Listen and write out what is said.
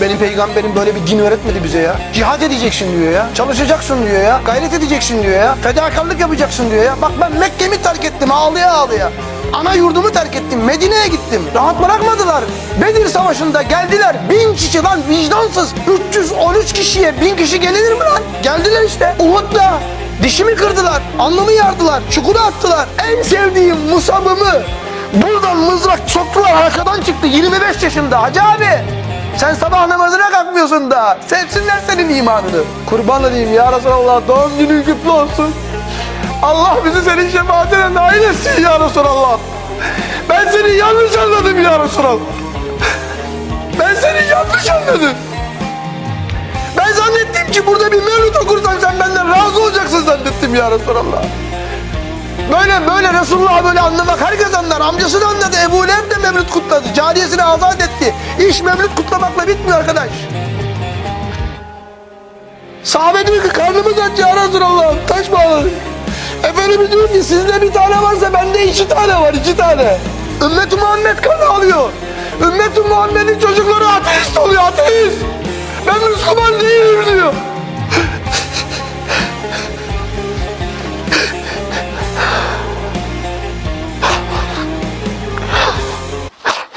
Benim peygamberim böyle bir din öğretmedi bize ya. Cihad edeceksin diyor ya. Çalışacaksın diyor ya. Gayret edeceksin diyor ya. Fedakarlık yapacaksın diyor ya. Bak ben Mekke'mi terk ettim ağlıya ağlıya. Ana yurdumu terk ettim. Medine'ye gittim. Rahat bırakmadılar. Bedir Savaşı'nda geldiler. Bin kişi lan vicdansız. 313 kişiye bin kişi gelinir mi lan? Geldiler işte. Uhud'da. Dişimi kırdılar. Alnımı yardılar. Çukura attılar. En sevdiğim musabımı buradan mızrak soktular. Arkadan çıktı. 25 yaşında. Hacı abi. Sen sabah namazına kalkmıyorsun da. Sevsinler senin imanını. Kurban olayım ya Resulallah. Doğum günün kutlu olsun. Allah bizi senin şefaatine nail etsin ya Resulallah. Ben seni yanlış anladım ya Resulallah. Ben seni yanlış anladım. Ben zannettim ki burada bir mevlüt okursan sen benden razı olacaksın zannettim ya Resulallah. Böyle böyle Resulullah böyle anlamak herkes anlar. Amcası da anladı. Ebu Leheb de mevlüt kutladı. Cariyesini azat etti. İş mevlüt kutlamakla bitmiyor arkadaş. Sahabe diyor ki karnımız aç ya Resulallah. Taş bağladı. Efendimiz diyor ki sizde bir tane varsa bende iki tane var iki tane. Ümmet-i Muhammed kan alıyor. Ümmet-i Muhammed'in çocukları ateist oluyor ateist.